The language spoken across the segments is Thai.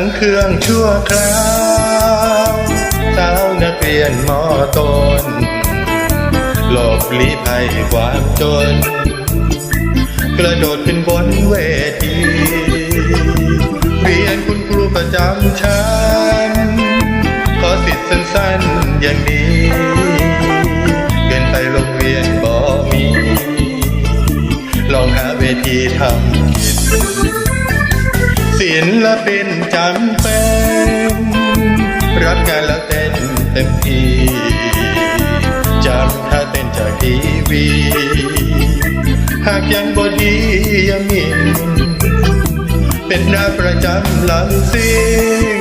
งเครื่องชั่วคราวสาวนักเรียนมอต้นหลบลี้ภัยความจน กระโดดขึ้นบนเวทีเรียนคุณครูประจำชั้นขอสิทธิ์สั้นๆอย่างนี้เกินไปโรงเรียนบ่มี ลองหาเวทีทำกิจ ศิลปินจำเป็นรับงานแล้วเต้นเต็มที่จำท่าเต้นจากทีวี หากยังบดีอยามินเป็นหน้าประจำลำซิ่ง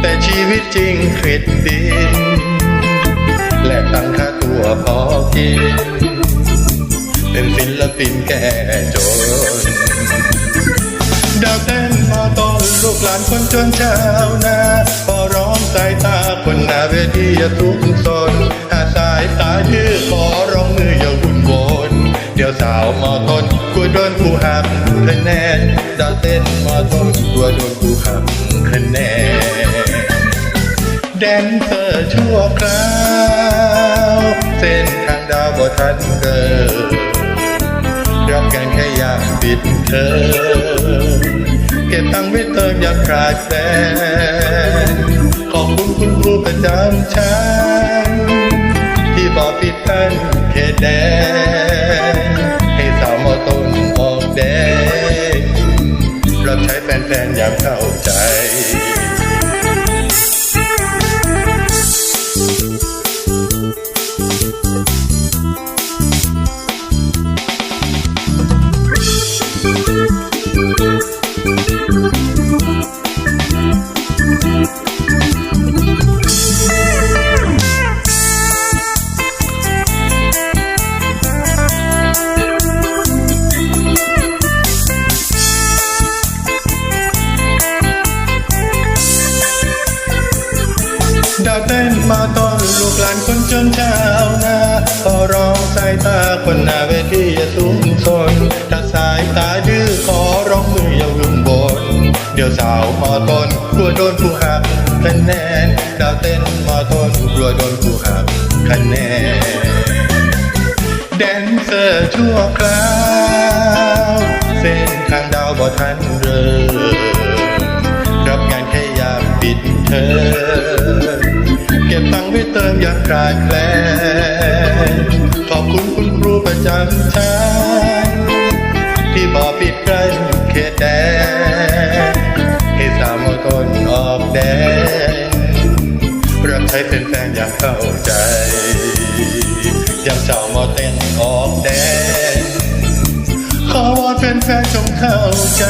แต่ชีวิตจริงเครดดิน และตั้งค่าตัวพอกิน เป็นศิลปินแก่จน กหลานคนจนชาวนาพอร้องสายตาคนหน้าเวทีอย่าทุกซนหาสายตายืดขอร้องมืออย่าวุ่นวนเดี๋ยวสาวมอทนกลัวโดนผู้หักคะแนนดาวเต้นมอทนกลัวโดนผู้หักคะแนนแดนเซอร์ชั่วคราวเส้นทางดาวบ่ทันเกิดรับการแค่อยากปิดเธอากขาดแคลนขอบคุณคุณครูประจำชั้นที่บอกปิดกั้นเขตแดนให้สาวมอต้นออกแดนรับใช้แฟนๆอย่างเข้าใจ ดาวเต้นมาต้อนลูกหลานคนจนชาวนาขอร้องสายตาคนหน้าเวทีอย่าสูงสนถ้าสายตาดื้อขอร้องมืออย่าลุ่มบน เดี๋ยวสาวมา นกลัวโดนผู้หักคะแนนดาวเต้นมาต้นกลัวโดนผู้หักคะแนนแดนเซอร์ชั่วคราวเส้นทางดาวบ่ทันเริ่มรับงานแค่ยากปิดเธอ เก็บตังค์ไว้เติมอยากขาดแคลนขอบคุณคุณครูประจำชั้นที่บอกปิดกันเขตแดน ให้สามโต้นออกแดงรับใช้เป็นแฟนอย่างเข้าใจยังสาวมาเต้นออกแดงขอวอนแฟนๆจงเข้าใจ